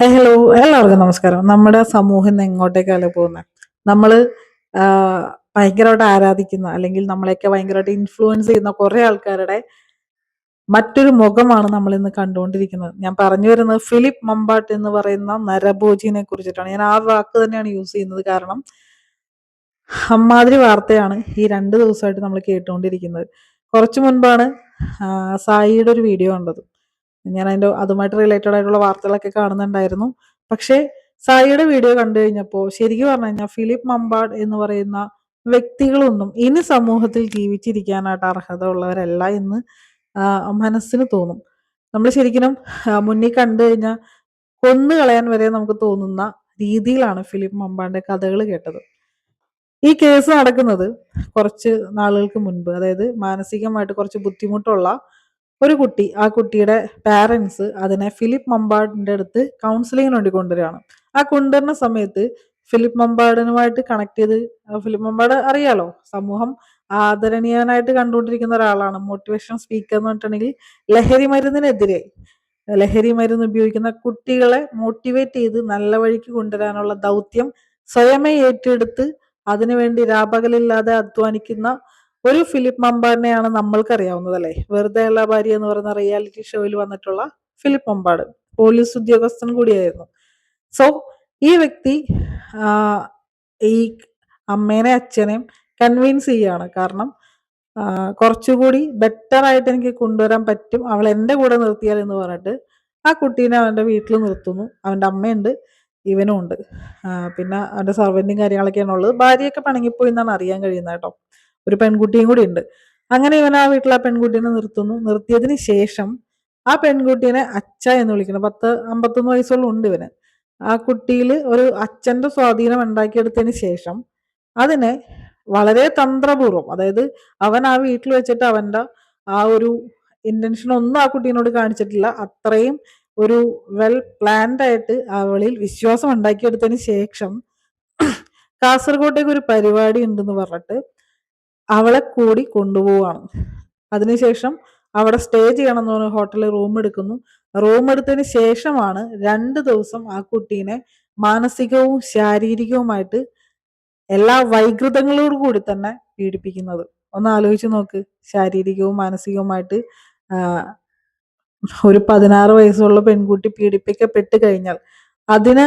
Hello എല്ലാവർക്കും നമസ്കാരം. നമ്മുടെ സമൂഹം ഇന്ന് എങ്ങോട്ടേക്കാണ് പോകുന്നത്? നമ്മൾ ഭയങ്കരമായിട്ട് ആരാധിക്കുന്ന അല്ലെങ്കിൽ നമ്മളെയൊക്കെ ഭയങ്കരമായിട്ട് ഇൻഫ്ലുവൻസ് ചെയ്യുന്ന കുറേ ആൾക്കാരുടെ മറ്റൊരു മുഖമാണ് നമ്മൾ ഇന്ന് കണ്ടുകൊണ്ടിരിക്കുന്നത്. ഞാൻ പറഞ്ഞു വരുന്നത് ഫിലിപ്പ് മമ്പാട്ട് എന്ന് പറയുന്ന നരഭോജിനെ കുറിച്ചിട്ടാണ്. ഞാൻ ആ വാക്ക് തന്നെയാണ് യൂസ് ചെയ്യുന്നത്. കാരണം അമ്മാതിരി വാർത്തയാണ് ഈ രണ്ട് ദിവസമായിട്ട് നമ്മൾ കേട്ടുകൊണ്ടിരിക്കുന്നത്. കുറച്ചു മുൻപാണ് സായിയുടെ ഒരു വീഡിയോ കണ്ടത്. ഞാൻ അതിന്റെ അതുമായിട്ട് റിലേറ്റഡ് ആയിട്ടുള്ള വാർത്തകളൊക്കെ കാണുന്നുണ്ടായിരുന്നു. പക്ഷേ സായിയുടെ വീഡിയോ കണ്ടു കഴിഞ്ഞപ്പോൾ ശരിക്കും പറഞ്ഞു കഴിഞ്ഞാൽ ഫിലിപ്പ് മമ്പാട് എന്ന് പറയുന്ന വ്യക്തികളൊന്നും ഇനി സമൂഹത്തിൽ ജീവിച്ചിരിക്കാനായിട്ട് അർഹത ഉള്ളവരല്ല എന്ന് മനസ്സിന് തോന്നും. നമ്മൾ ശരിക്കും മുന്നിൽ കണ്ടു കഴിഞ്ഞാൽ കൊന്നു കളയാൻ വരെ നമുക്ക് തോന്നുന്ന രീതിയിലാണ് ഫിലിപ്പ് മമ്പാന്റെ കഥകൾ കേട്ടത്. ഈ കേസ് നടക്കുന്നത് കുറച്ച് നാളുകൾക്ക് മുൻപ് അതായത് മാനസികമായിട്ട് കുറച്ച് ബുദ്ധിമുട്ടുള്ള ഒരു കുട്ടി ആ കുട്ടിയുടെ പാരൻസ് അതിനെ ഫിലിപ്പ് മമ്പാടിന്റെ അടുത്ത് കൗൺസിലിങ്ങിന് വേണ്ടി കൊണ്ടുവരികയാണ്. ആ കൊണ്ടുവരുന്ന സമയത്ത് ഫിലിപ്പ് മമ്പാടിനുമായിട്ട് കണക്ട് ചെയ്ത് ഫിലിപ്പ് മമ്പാട് അറിയാലോ? സമൂഹം ആദരണീയനായിട്ട് കണ്ടുകൊണ്ടിരിക്കുന്ന ഒരാളാണ്. മോട്ടിവേഷൻ സ്പീക്കർ എന്ന് പറഞ്ഞിട്ടുണ്ടെങ്കിൽ ലഹരി മരുന്നിനെതിരെ ലഹരി മരുന്ന് ഉപയോഗിക്കുന്ന കുട്ടികളെ മോട്ടിവേറ്റ് ചെയ്ത് നല്ല വഴിക്ക് കൊണ്ടുവരാനുള്ള ദൗത്യം സ്വയമേ ഏറ്റെടുത്ത് അതിനുവേണ്ടി രാപകലില്ലാതെ അധ്വാനിക്കുന്ന ഒരു ഫിലിപ്പ് മമ്പാടിനെയാണ് നമ്മൾക്ക് അറിയാവുന്നത് അല്ലേ വെറുതെ ഉള്ള ഭാര്യ എന്ന് പറയുന്ന റിയാലിറ്റി ഷോയിൽ വന്നിട്ടുള്ള ഫിലിപ്പ് മമ്പാട് പോലീസ് ഉദ്യോഗസ്ഥൻ കൂടിയായിരുന്നു. സോ ഈ വ്യക്തി ഈ അമ്മേനെ അച്ഛനെയും കൺവിൻസ് ചെയ്യാണ്. കാരണം കുറച്ചുകൂടി ബെറ്റർ ആയിട്ട് എനിക്ക് കൊണ്ടുവരാൻ പറ്റും. അവൾ എന്റെ കൂടെ നിർത്തിയാൽ എന്ന് പറഞ്ഞിട്ട് ആ കുട്ടീനെ അവന്റെ വീട്ടിൽ നിർത്തുന്നു. അവന്റെ അമ്മയുണ്ട് ഇവനും ഉണ്ട്. പിന്നെ അവന്റെ സർവന്റും കാര്യങ്ങളൊക്കെയാണ് ഉള്ളത്. ഭാര്യയൊക്കെ പണങ്ങിപ്പോയി എന്നാണ് അറിയാൻ കഴിയുന്നത് കേട്ടോ. ഒരു പെൺകുട്ടിയും കൂടി ഉണ്ട്. അങ്ങനെ ഇവൻ ആ വീട്ടിൽ ആ പെൺകുട്ടീനെ നിർത്തുന്നു. നിർത്തിയതിന് ശേഷം ആ പെൺകുട്ടീനെ അച്ഛ എന്ന് വിളിക്കണം പത്ത് അമ്പത്തൊന്ന് വയസ്സുള്ള ഉണ്ട് ഇവന്. ആ കുട്ടിയിൽ ഒരു അച്ഛന്റെ സ്വാധീനം ഉണ്ടാക്കിയെടുത്തതിന് ശേഷം അതിനെ വളരെ തന്ത്രപൂർവം അതായത് അവൻ ആ വീട്ടിൽ വെച്ചിട്ട് അവന്റെ ആ ഒരു ഇന്റൻഷൻ ഒന്നും ആ കുട്ടീനോട് കാണിച്ചിട്ടില്ല. അത്രയും ഒരു വെൽ പ്ലാൻഡ് ആയിട്ട് അവളിൽ വിശ്വാസം ഉണ്ടാക്കിയെടുത്തതിന് ശേഷം കാസർഗോട്ടേക്ക് ഒരു പരിപാടി ഉണ്ടെന്ന് പറഞ്ഞിട്ട് അവളെ കൂടി കൊണ്ടുപോവാണ്. അതിനുശേഷം അവിടെ സ്റ്റേ ചെയ്യണം എന്ന് പറഞ്ഞ ഹോട്ടലിൽ റൂം എടുക്കുന്നു. റൂം എടുത്തതിന് ശേഷമാണ് രണ്ട് ദിവസം ആ കുട്ടീനെ മാനസികവും ശാരീരികവുമായിട്ട് എല്ലാ വൈകൃതങ്ങളോടു കൂടി തന്നെ പീഡിപ്പിക്കുന്നത്. ഒന്ന് ആലോചിച്ച് നോക്ക്. ശാരീരികവും മാനസികവുമായിട്ട് ഒരു പതിനാറ് വയസ്സുള്ള പെൺകുട്ടി പീഡിപ്പിക്കപ്പെട്ട് കഴിഞ്ഞാൽ അതിന്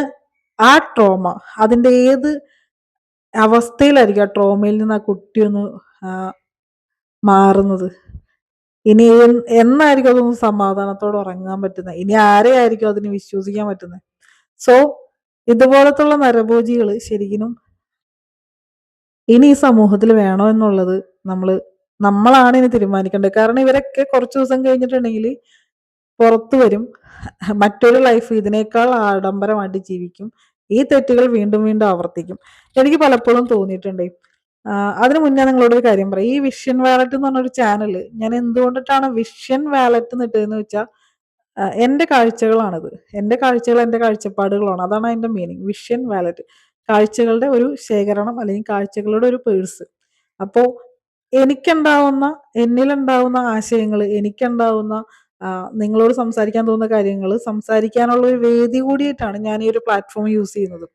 ആ ട്രോമ അതിന്റെ ഏത് അവസ്ഥയിലായിരിക്കും ആ ട്രോമയിൽ നിന്ന് ആ കുട്ടി ഒന്ന് മാറുന്നത്. ഇനി എന്നായിരിക്കും അതൊന്ന് സമാധാനത്തോടെ ഉറങ്ങാൻ പറ്റുന്നത്? ഇനി ആരെയായിരിക്കും അതിന് വിശ്വസിക്കാൻ പറ്റുന്നത്? സോ ഇതുപോലത്തുള്ള നരഭോജികൾ ശരിക്കും ഇനി ഈ സമൂഹത്തിൽ വേണോ എന്നുള്ളത് നമ്മൾ നമ്മളാണ് ഇനി തീരുമാനിക്കേണ്ടത്. കാരണം ഇവരൊക്കെ കുറച്ച് ദിവസം കഴിഞ്ഞിട്ടുണ്ടെങ്കിൽ പുറത്തു വരും. മറ്റൊരു ലൈഫ് ഇതിനേക്കാൾ ആഡംബരമായിട്ട് ജീവിക്കും. ഈ തെറ്റുകൾ വീണ്ടും വീണ്ടും ആവർത്തിക്കും. എനിക്ക് പലപ്പോഴും തോന്നിയിട്ടുണ്ട്. അതിനു മുന്നേ നിങ്ങളോട് ഒരു കാര്യം പറയാം. ഈ വിഷ്യൻ വാലറ്റ് എന്ന് പറഞ്ഞൊരു ചാനൽ ഞാൻ എന്തുകൊണ്ടിട്ടാണ് വിഷ്യൻ വാലറ്റ് എന്നിട്ടതെന്ന് വെച്ചാൽ എന്റെ കാഴ്ചകളാണിത്. എന്റെ കാഴ്ചകൾ എന്റെ കാഴ്ചപ്പാടുകളാണ്. അതാണ് അതിന്റെ മീനിങ് വിഷ്യൻ വാലറ്റ് കാഴ്ചകളുടെ ഒരു ശേഖരണം അല്ലെങ്കിൽ കാഴ്ചകളുടെ ഒരു പേഴ്സ് അപ്പോൾ എനിക്കുണ്ടാവുന്ന എന്നിലുണ്ടാവുന്ന ആശയങ്ങൾ എനിക്കുണ്ടാവുന്ന നിങ്ങളോട് സംസാരിക്കാൻ തോന്നുന്ന കാര്യങ്ങൾ സംസാരിക്കാനുള്ള ഒരു വേദി കൂടിയിട്ടാണ് ഞാൻ ഈ ഒരു പ്ലാറ്റ്ഫോം യൂസ് ചെയ്യുന്നത്.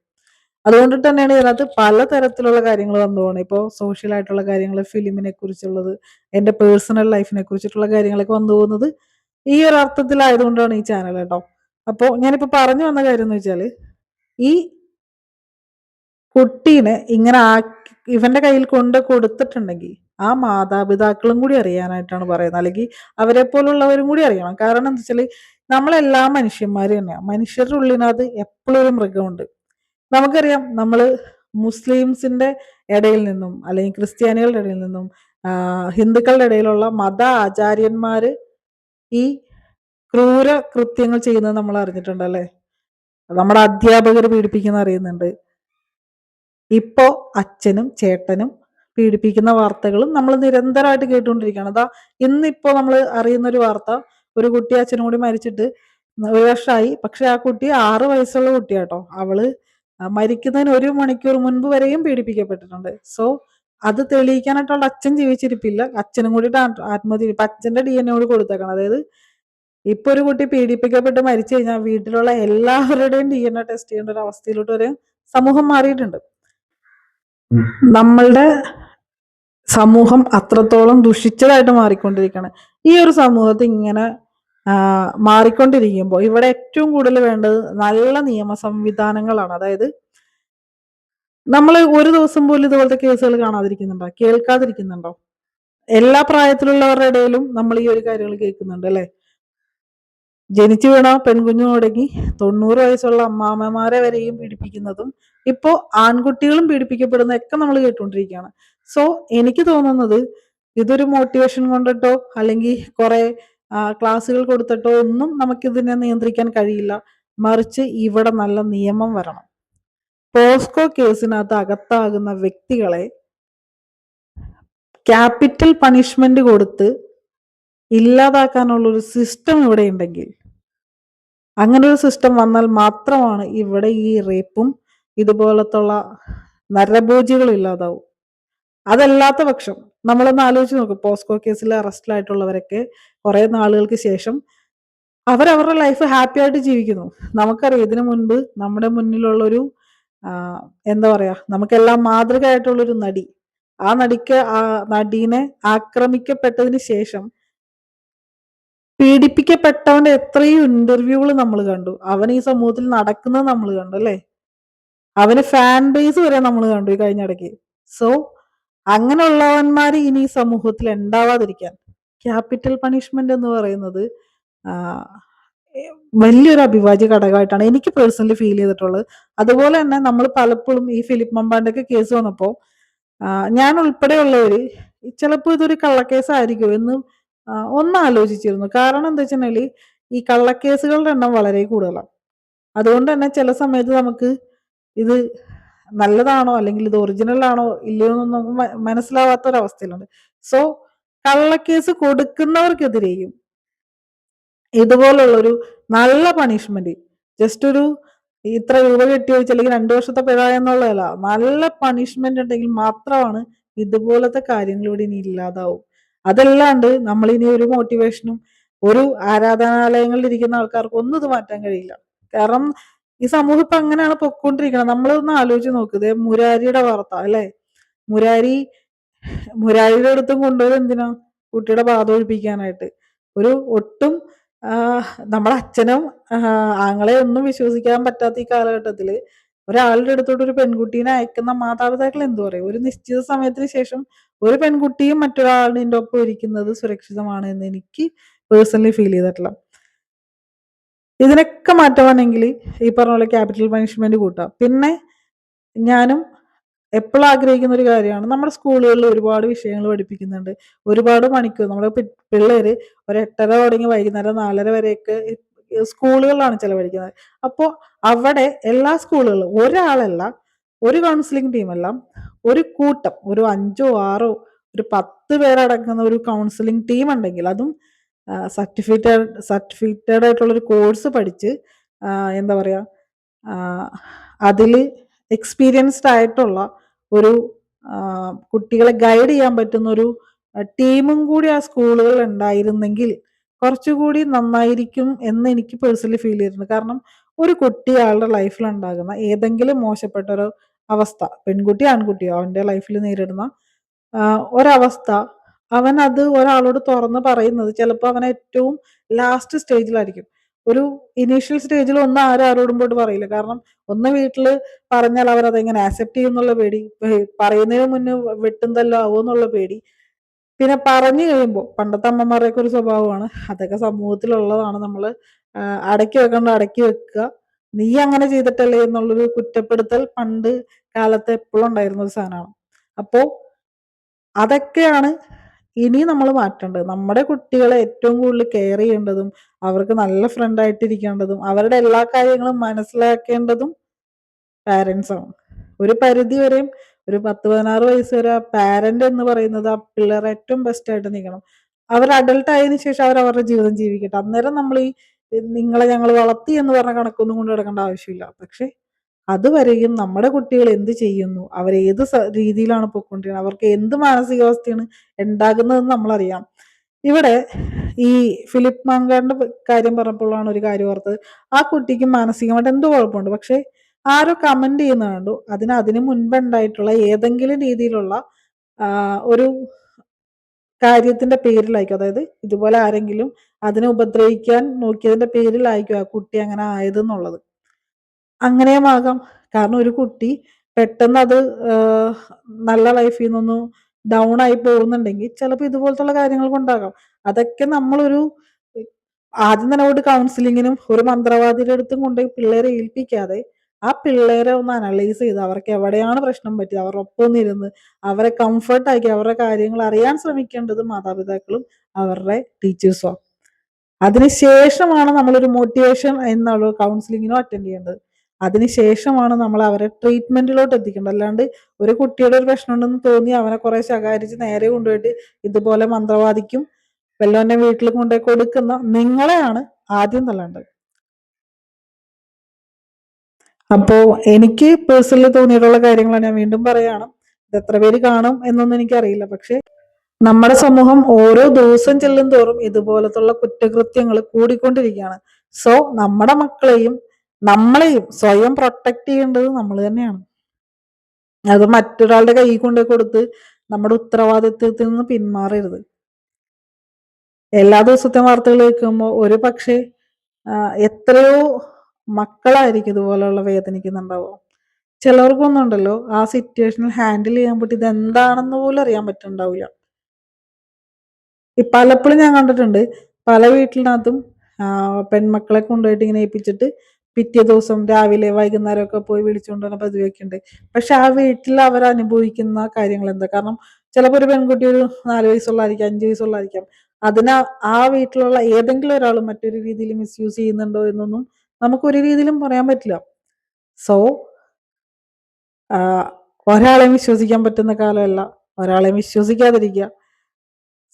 അതുകൊണ്ടിട്ട് തന്നെയാണ് ഇതിനകത്ത് പലതരത്തിലുള്ള കാര്യങ്ങൾ വന്നു പോകുന്നത് ഇപ്പോൾ സോഷ്യൽ ആയിട്ടുള്ള കാര്യങ്ങൾ ഫിലിമിനെ കുറിച്ചുള്ളത് എന്റെ പേഴ്സണൽ ലൈഫിനെ കുറിച്ചിട്ടുള്ള കാര്യങ്ങളൊക്കെ വന്നു പോകുന്നത് ഈ ഒരു അർത്ഥത്തിലായതുകൊണ്ടാണ് ഈ ചാനൽ കേട്ടോ. അപ്പോൾ ഞാനിപ്പോൾ പറഞ്ഞു വന്ന കാര്യം എന്ന് വെച്ചാൽ ഈ കുട്ടീനെ ഇങ്ങനെ ആക്കി ഇവന്റെ കയ്യിൽ കൊണ്ട് കൊടുത്തിട്ടുണ്ടെങ്കിൽ ആ മാതാപിതാക്കളും കൂടി അറിയാനായിട്ടാണ് പറയുന്നത്. അല്ലെങ്കിൽ അവരെ പോലുള്ളവരും കൂടി അറിയണം. കാരണം എന്താ വെച്ചാൽ നമ്മളെല്ലാ മനുഷ്യന്മാരും തന്നെയാണ് മനുഷ്യരുടെ ഉള്ളിനകത്ത് എപ്പോഴും ഒരു മൃഗമുണ്ട്. നമുക്കറിയാം നമ്മൾ മുസ്ലിംസിന്റെ ഇടയിൽ നിന്നും അല്ലെങ്കിൽ ക്രിസ്ത്യാനികളുടെ ഇടയിൽ നിന്നും ഹിന്ദുക്കളുടെ ഇടയിലുള്ള മത ആചാര്യന്മാർ ഈ ക്രൂര കൃത്യങ്ങൾ ചെയ്യുന്നത് നമ്മൾ അറിഞ്ഞിട്ടുണ്ട് അല്ലേ? നമ്മുടെ അധ്യാപകർ പീഡിപ്പിക്കുന്ന അറിയുന്നുണ്ട്. ഇപ്പോ അച്ഛനും ചേട്ടനും പീഡിപ്പിക്കുന്ന വാർത്തകളും നമ്മൾ നിരന്തരമായിട്ട് കേട്ടുകൊണ്ടിരിക്കുകയാണ്. അതാ ഇന്നിപ്പോ നമ്മൾ അറിയുന്ന ഒരു വാർത്ത ഒരു കുട്ടി അച്ഛനും കൂടി മരിച്ചിട്ട് ഒരു വർഷമായി പക്ഷെ ആ കുട്ടി ആറ് വയസ്സുള്ള കുട്ടിയാട്ടോ. അവൾ മരിക്കുന്നതിന് ഒരു മണിക്കൂർ മുൻപ് വരെയും പീഡിപ്പിക്കപ്പെട്ടിട്ടുണ്ട്. സോ അത് തെളിയിക്കാനായിട്ടുള്ള അച്ഛൻ ജീവിച്ചിരിപ്പില്ല. അച്ഛനും കൂടിയിട്ട് ആത്മഹത്യ. ഇപ്പൊ അച്ഛന്റെ ഡി എൻ എ കൂടി കൊടുത്തേക്കണം. അതായത് ഇപ്പൊ ഒരു കുട്ടി പീഡിപ്പിക്കപ്പെട്ട് മരിച്ചു കഴിഞ്ഞാൽ വീട്ടിലുള്ള എല്ലാവരുടെയും ഡി എൻ എ ടെസ്റ്റ് ചെയ്യേണ്ട ഒരു അവസ്ഥയിലോട്ട് ഒരു സമൂഹം മാറിയിട്ടുണ്ട്. നമ്മളുടെ സമൂഹം അത്രത്തോളം ദുഷിച്ചതായിട്ട് മാറിക്കൊണ്ടിരിക്കുകയാണ്. ഈ ഒരു സമൂഹത്തിൽ ഇങ്ങനെ മാറിക്കൊണ്ടിരിക്കുമ്പോൾ ഇവിടെ ഏറ്റവും കൂടുതൽ വേണ്ടത് നല്ല നിയമ സംവിധാനങ്ങളാണ്. അതായത് നമ്മൾ ഒരു ദിവസം പോലും ഇതുപോലത്തെ കേസുകൾ കാണാതിരിക്കുന്നുണ്ടോ? കേൾക്കാതിരിക്കുന്നുണ്ടോ? എല്ലാ പ്രായത്തിലുള്ളവരുടെ ഇടയിലും നമ്മൾ ഈ ഒരു കാര്യങ്ങൾ കേൾക്കുന്നുണ്ട് അല്ലെ? ജനിച്ചു വീണ പെൺകുഞ്ഞു തുടങ്ങി തൊണ്ണൂറ് വയസ്സുള്ള അമ്മാമ്മമാരെ വരെയും പീഡിപ്പിക്കുന്നതും ഇപ്പോ ആൺകുട്ടികളും പീഡിപ്പിക്കപ്പെടുന്നതൊക്കെ നമ്മൾ കേട്ടുകൊണ്ടിരിക്കുകയാണ്. സോ എനിക്ക് തോന്നുന്നത് ഇതൊരു മോട്ടിവേഷൻ കൊണ്ടിട്ടോ അല്ലെങ്കിൽ കുറെ ക്ലാസ്സുകൾ കൊടുത്തിട്ടോ ഒന്നും നമുക്കിതിനെ നിയന്ത്രിക്കാൻ കഴിയില്ല. മറിച്ച് ഇവിടെ നല്ല നിയമം വരണം. പോസ്കോ കേസിനകത്ത് അകത്താകുന്ന വ്യക്തികളെ ക്യാപിറ്റൽ പണിഷ്മെന്റ് കൊടുത്ത് ഇല്ലാതാക്കാനുള്ള ഒരു സിസ്റ്റം ഇവിടെ ഉണ്ടെങ്കിൽ അങ്ങനെ ഒരു സിസ്റ്റം വന്നാൽ മാത്രമാണ് ഇവിടെ ഈ റേപ്പും ഇതുപോലത്തുള്ള നരഭോജികൾ ഇല്ലാതാവും. അതല്ലാത്ത പക്ഷം നമ്മളൊന്ന് ആലോചിച്ച് നോക്കും. പോസ്കോ കേസിൽ അറസ്റ്റിലായിട്ടുള്ളവരൊക്കെ കുറെ നാളുകൾക്ക് ശേഷം അവരവരുടെ ലൈഫ് ഹാപ്പി ആയിട്ട് ജീവിക്കുന്നു. നമുക്കറിയാം ഇതിനു മുൻപ് നമ്മുടെ മുന്നിലുള്ളൊരു എന്താ പറയാ നമുക്കെല്ലാം മാതൃകയായിട്ടുള്ളൊരു നടി. ആ നടിക്ക് ആ നടീനെ ആക്രമിക്കപ്പെട്ടതിന് ശേഷം പീഡിപ്പിക്കപ്പെട്ടവന്റെ എത്രയും ഇന്റർവ്യൂകൾ നമ്മൾ കണ്ടു. അവൻ ഈ സമൂഹത്തിൽ നടക്കുന്നത് നമ്മൾ കണ്ടു അല്ലേ? അവന് ഫാൻ ബേസ് വരെ നമ്മൾ കണ്ടു ഈ കഴിഞ്ഞ ഇടയ്ക്ക്. സോ അങ്ങനെയുള്ളവന്മാർ ഇനി ഈ സമൂഹത്തിൽ ഉണ്ടാവാതിരിക്കാൻ. ക്യാപിറ്റൽ പണിഷ്മെന്റ് എന്ന് പറയുന്നത് വലിയൊരു അഭിവാജ്യ ഘടകമായിട്ടാണ് എനിക്ക് പേഴ്സണലി ഫീൽ ചെയ്തിട്ടുള്ളത്. അതുപോലെ തന്നെ നമ്മൾ പലപ്പോഴും ഈ ഫിലിപ്പ് മമ്പാണ്ടൊക്കെ കേസ് വന്നപ്പോൾ ഞാൻ ഉൾപ്പെടെയുള്ളവര് ചിലപ്പോൾ ഇതൊരു കള്ളക്കേസായിരിക്കും എന്ന് ഒന്ന് ആലോചിച്ചിരുന്നു. കാരണം എന്താ വെച്ചിട്ടുണ്ടെങ്കിൽ ഈ കള്ളക്കേസുകളുടെ എണ്ണം വളരെ കൂടുതലാണ്. അതുകൊണ്ട് തന്നെ ചില സമയത്ത് നമുക്ക് ഇത് നല്ലതാണോ അല്ലെങ്കിൽ ഇത് ഒറിജിനൽ ആണോ ഇല്ലയോ എന്നൊന്നും മനസ്സിലാവാത്ത ഒരു അവസ്ഥയിലുണ്ട് സോ കള്ളക്കേസ് കൊടുക്കുന്നവർക്കെതിരെയും. ഇതുപോലുള്ളൊരു നല്ല പണിഷ്മെന്റ് ജസ്റ്റ് ഒരു ഇത്ര രൂപ കെട്ടി വെച്ച് അല്ലെങ്കിൽ രണ്ടു വർഷത്തെ പിഴ എന്നുള്ളതല്ല. നല്ല പണിഷ്മെന്റ് ഉണ്ടെങ്കിൽ മാത്രമാണ് ഇതുപോലത്തെ കാര്യങ്ങൾ ഇവിടെ ഇനി ഇല്ലാതാവും. അതല്ലാണ്ട് നമ്മൾ ഇനി ഒരു മോട്ടിവേഷനും ഒരു ആരാധനാലയങ്ങളിൽ ഇരിക്കുന്ന ആൾക്കാർക്ക് ഒന്നും ഇത് മാറ്റാൻ കഴിയില്ല. കാരണം ഈ സമൂഹം ഇപ്പൊ അങ്ങനെയാണ് പൊക്കോണ്ടിരിക്കുന്നത് നമ്മളൊന്ന് ആലോചിച്ച് നോക്കുക മുരാരിയുടെ വാർത്ത അല്ലെ? മുരാരി മുരാരിയുടെ അടുത്തും കൊണ്ടുപോയത് എന്തിനാ? കുട്ടിയുടെ പാത ഒഴിപ്പിക്കാനായിട്ട്. ഒരു ഒട്ടും നമ്മുടെ അച്ഛനും ആങ്ങളെ ഒന്നും വിശ്വസിക്കാൻ പറ്റാത്ത ഈ കാലഘട്ടത്തിൽ ഒരാളുടെ അടുത്തോട്ട് ഒരു പെൺകുട്ടീനെ അയക്കുന്ന മാതാപിതാക്കൾ എന്തു പറയും? ഒരു നിശ്ചിത സമയത്തിന് ശേഷം ഒരു പെൺകുട്ടിയും മറ്റൊരാളിന്റെ ഒപ്പം ഇരിക്കുന്നത് സുരക്ഷിതമാണ് എന്ന് എനിക്ക് പേഴ്സണലി ഫീൽ ചെയ്തിട്ടില്ല. ഇതിനൊക്കെ മാറ്റമാണെങ്കിൽ ഈ പറഞ്ഞ പോലെ ക്യാപിറ്റൽ പണിഷ്മെന്റ് കൂട്ടാം. പിന്നെ ഞാനും എപ്പോഴും ആഗ്രഹിക്കുന്ന ഒരു കാര്യമാണ്. നമ്മുടെ സ്കൂളുകളിൽ ഒരുപാട് വിഷയങ്ങൾ പഠിപ്പിക്കുന്നുണ്ട്. ഒരുപാട് മണിക്കൂർ നമ്മുടെ പിള്ളേർ ഒരു എട്ടര തുടങ്ങി വൈകുന്നേരം നാലര വരെയൊക്കെ സ്കൂളുകളിലാണ് ചിലവഴിക്കുന്നത്. അപ്പോൾ അവിടെ എല്ലാ സ്കൂളുകളിലും ഒരാളല്ല ഒരു കൗൺസിലിംഗ് ടീമല്ല ഒരു കൂട്ടം ഒരു അഞ്ചോ ആറോ ഒരു പത്ത് പേരടങ്ങുന്ന ഒരു കൗൺസിലിംഗ് ടീം ഉണ്ടെങ്കിൽ അതും സർട്ടിഫിക്കറ്റ് സർട്ടിഫിക്കറ്റഡ് ആയിട്ടുള്ള ഒരു കോഴ്സ് പഠിച്ച് എന്താ പറയുക അതിൽ എക്സ്പീരിയൻസ്ഡ് ആയിട്ടുള്ള ഒരു കുട്ടികളെ ഗൈഡ് ചെയ്യാൻ പറ്റുന്ന ഒരു ടീമും കൂടി ആ സ്കൂളുകളിൽ ഉണ്ടായിരുന്നെങ്കിൽ കുറച്ചുകൂടി നന്നായിരിക്കും എന്ന് എനിക്ക് പേഴ്സണലി ഫീൽ ചെയ്തിട്ടുണ്ട്. കാരണം ഒരു കുട്ടി ആളുടെ ലൈഫിൽ ഉണ്ടാകുന്ന ഏതെങ്കിലും മോശപ്പെട്ട ഒരു അവസ്ഥ പെൺകുട്ടി ആൺകുട്ടിയോ അവന്റെ ലൈഫിൽ നേരിടുന്ന ഒരവസ്ഥ അവൻ അത് ഒരാളോട് തുറന്ന് പറയുന്നത് ചിലപ്പോൾ അവൻ ഏറ്റവും ലാസ്റ്റ് സ്റ്റേജിലായിരിക്കും ഒരു ഇനീഷ്യൽ സ്റ്റേജിൽ ഒന്നും ആരും ആരോടും പോയിട്ട് പറയില്ല. കാരണം ഒന്ന് വീട്ടിൽ പറഞ്ഞാൽ അവർ അതെങ്ങനെ ആക്സെപ്റ്റ് ചെയ്യുന്നുള്ള പേടി പറയുന്നതിന് മുന്നേ വെട്ടുന്നല്ലോ ആവോ എന്നുള്ള പേടി. പിന്നെ പറഞ്ഞു കഴിയുമ്പോൾ പണ്ടത്തെ അമ്മമാരുടെയൊക്കെ ഒരു സ്വഭാവമാണ് അതൊക്കെ സമൂഹത്തിലുള്ളതാണ് നമ്മൾ അടക്കി വെക്കേണ്ട അടക്കി വെക്കുക. നീ അങ്ങനെ ചെയ്തിട്ടല്ലേ എന്നുള്ളൊരു കുറ്റപ്പെടുത്തൽ പണ്ട് കാലത്ത് എപ്പോഴും ഉണ്ടായിരുന്ന ഒരു സാധനമാണ്. അപ്പോൾ അതൊക്കെയാണ് ഇനി നമ്മൾ മാറ്റേണ്ടത്. നമ്മുടെ കുട്ടികളെ ഏറ്റവും കൂടുതൽ കെയർ ചെയ്യേണ്ടതും അവർക്ക് നല്ല ഫ്രണ്ട് ആയിട്ടിരിക്കേണ്ടതും അവരുടെ എല്ലാ കാര്യങ്ങളും മനസ്സിലാക്കേണ്ടതും ആണ്. ഒരു പരിധി വരെയും ഒരു പത്ത് പതിനാറ് വയസ്സ് വരെ ആ പാരന്റ് എന്ന് പറയുന്നത് ആ പിള്ളേർ ഏറ്റവും ബെസ്റ്റ് ആയിട്ട് നിൽക്കണം അവർ അഡൾട്ട് ആയതിനു ശേഷം അവർ അവരുടെ ജീവിതം ജീവിക്കട്ടെ. അന്നേരം നമ്മൾ ഈ നിങ്ങളെ ഞങ്ങൾ വളർത്തി എന്ന് പറഞ്ഞ കണക്കൊന്നും കൊണ്ട് നടക്കേണ്ട ആവശ്യമില്ല. പക്ഷെ അതുവരെയും നമ്മുടെ കുട്ടികൾ എന്ത് ചെയ്യുന്നു? അവർ ഏത് രീതിയിലാണ് പോയിക്കൊണ്ടിരിക്കുന്നത്? അവർക്ക് എന്ത് മാനസികാവസ്ഥയാണ് ഉണ്ടാകുന്നതെന്ന് നമ്മളറിയാം. ഇവിടെ ഈ ഫിലിപ്പ് മാങ്കാടിന്റെ കാര്യം പറഞ്ഞപ്പോഴാണ് ഒരു കാര്യം ഓർത്തത്. ആ കുട്ടിക്ക് മാനസികമായിട്ട് എന്തോ കുഴപ്പമുണ്ട്? പക്ഷെ ആരോ കമന്റ് ചെയ്യുന്ന അതിന് അതിന് മുൻപുണ്ടായിട്ടുള്ള ഏതെങ്കിലും രീതിയിലുള്ള ഒരു കാര്യത്തിന്റെ പേരിലായിരിക്കും. അതായത് ഇതുപോലെ ആരെങ്കിലും അതിനെ ഉപദ്രവിക്കാൻ നോക്കിയതിന്റെ പേരിലായിരിക്കും ആ കുട്ടി അങ്ങനെ ആയതെന്നുള്ളത്. അങ്ങനെയുമാകാം കാരണം ഒരു കുട്ടി പെട്ടെന്ന് അത് നല്ല ലൈഫിൽ നിന്നൊന്ന് ഡൗൺ ആയി പോകുന്നുണ്ടെങ്കിൽ ചിലപ്പോൾ ഇതുപോലത്തുള്ള കാര്യങ്ങൾ കൊണ്ടാകാം അതൊക്കെ നമ്മളൊരു ആദ്യം തന്നെ ഒരു കൗൺസിലിങ്ങിനും ഒരു മന്ത്രവാദിയുടെ അടുത്തും കൊണ്ടുപോയി പിള്ളേരെ ഏൽപ്പിക്കാതെ ആ പിള്ളേരെ ഒന്ന് അനലൈസ് ചെയ്ത് അവർക്ക് എവിടെയാണ് പ്രശ്നം പറ്റിയത് അവരുടെ ഒപ്പം ഇരുന്ന് അവരെ കംഫർട്ടാക്കി അവരുടെ കാര്യങ്ങൾ അറിയാൻ ശ്രമിക്കേണ്ടത് മാതാപിതാക്കളും അവരുടെ ടീച്ചേഴ്സും അതിനുശേഷമാണ് നമ്മളൊരു മോട്ടിവേഷൻ എന്നുള്ള കൗൺസിലിങ്ങിനോ അറ്റൻഡ് ചെയ്യേണ്ടത്. അതിനുശേഷമാണ് നമ്മൾ അവരെ ട്രീറ്റ്മെന്റിലോട്ട് എത്തിക്കേണ്ടത്. അല്ലാണ്ട് ഒരു കുട്ടിയുടെ ഒരു പ്രശ്നം ഉണ്ടെന്ന് തോന്നി അവനെ കുറെ ശകാരിച്ച് നേരെ കൊണ്ടുപോയിട്ട് ഇതുപോലെ മന്ത്രവാദിക്കും വല്ലവന്റെ വീട്ടിൽ കൊണ്ടുപോയി കൊടുക്കുന്ന നിങ്ങളെയാണ് ആദ്യം തള്ളേണ്ടത്. അപ്പോ എനിക്ക് പേഴ്സണലി തോന്നിയിട്ടുള്ള കാര്യങ്ങളാണ് ഞാൻ വീണ്ടും പറയാണ്. ഇത് എത്ര പേര് കാണും എന്നൊന്നും എനിക്കറിയില്ല. പക്ഷെ നമ്മുടെ സമൂഹം ഓരോ ദിവസം ചെല്ലും തോറും ഇതുപോലത്തുള്ള കുറ്റകൃത്യങ്ങൾ കൂടിക്കൊണ്ടിരിക്കുകയാണ്. സോ നമ്മുടെ മക്കളെയും നമ്മളെയും സ്വയം പ്രൊട്ടക്ട് ചെയ്യേണ്ടത് നമ്മൾ തന്നെയാണ്. അത് മറ്റൊരാളുടെ കൈ കൊണ്ട് കൊടുത്ത് നമ്മുടെ ഉത്തരവാദിത്വത്തിൽ നിന്ന് പിന്മാറരുത്. എല്ലാ ദിവസത്തെ വാർത്തകൾ കേൾക്കുമ്പോൾ ഒരു പക്ഷേ എത്രയോ മക്കളായിരിക്കും ഇതുപോലുള്ള വേദനിക്കുന്നുണ്ടാവുക. ചിലർക്കൊന്നും ഉണ്ടല്ലോ ആ സിറ്റുവേഷനിൽ ഹാൻഡിൽ ചെയ്യാൻ പറ്റി ഇതെന്താണെന്ന് പോലും അറിയാൻ പറ്റുന്നുണ്ടാവില്ല. ഈ പലപ്പോഴും ഞാൻ കണ്ടിട്ടുണ്ട് പല വീട്ടിനകത്തും പെൺമക്കളെ കൊണ്ടുപോയിട്ട് ഇങ്ങനെ ഏൽപ്പിച്ചിട്ട് പിറ്റേ ദിവസം രാവിലെ വൈകുന്നേരം ഒക്കെ പോയി വിളിച്ചുകൊണ്ട് വന്ന പതിവൊക്കെ ഉണ്ട് പക്ഷെ ആ വീട്ടിൽ അവർ അനുഭവിക്കുന്ന കാര്യങ്ങൾ എന്താ? കാരണം ചിലപ്പോൾ ഒരു പെൺകുട്ടി ഒരു നാല് വയസ്സുള്ളതായിരിക്കാം അഞ്ച് വയസ്സുള്ളതായിരിക്കാം. അതിന് ആ വീട്ടിലുള്ള ഏതെങ്കിലും ഒരാൾ മറ്റൊരു രീതിയിൽ മിസ്യൂസ് ചെയ്യുന്നുണ്ടോ എന്നൊന്നും നമുക്ക് ഒരു രീതിയിലും പറയാൻ പറ്റില്ല. സോ ഒരാളെയും വിശ്വസിക്കാൻ പറ്റുന്ന കാലമല്ല. ഒരാളെയും വിശ്വസിക്കാതിരിക്കുക.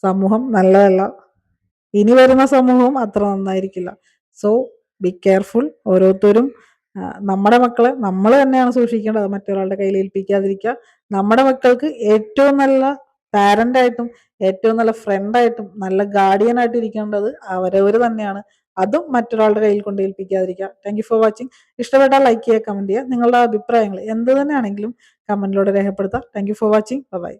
സമൂഹം നല്ലതല്ല. ഇനി വരുന്ന സമൂഹവും അത്ര നന്നായിരിക്കില്ല. സോ ബി കെയർഫുൾ ഓരോരുത്തരും നമ്മുടെ മക്കളെ നമ്മൾ തന്നെയാണ് സൂക്ഷിക്കേണ്ടത്. മറ്റൊരാളുടെ കയ്യിൽ ഏൽപ്പിക്കാതിരിക്കുക. നമ്മുടെ മക്കൾക്ക് ഏറ്റവും നല്ല പാരന്റായിട്ടും ഏറ്റവും നല്ല ഫ്രണ്ടായിട്ടും നല്ല ഗാർഡിയൻ ആയിട്ട് ഇരിക്കേണ്ടത് അവരവർ തന്നെയാണ്. അതും മറ്റൊരാളുടെ കയ്യിൽ കൊണ്ട് ഏൽപ്പിക്കാതിരിക്കുക. താങ്ക് യു ഫോർ വാച്ചിങ് ഇഷ്ടപ്പെട്ടാൽ ലൈക്ക് ചെയ്യുക കമന്റ് ചെയ്യുക. നിങ്ങളുടെ അഭിപ്രായങ്ങൾ എന്ത് തന്നെയാണെങ്കിലും കമന്റിലൂടെ രേഖപ്പെടുത്താം. Thank you for watching bye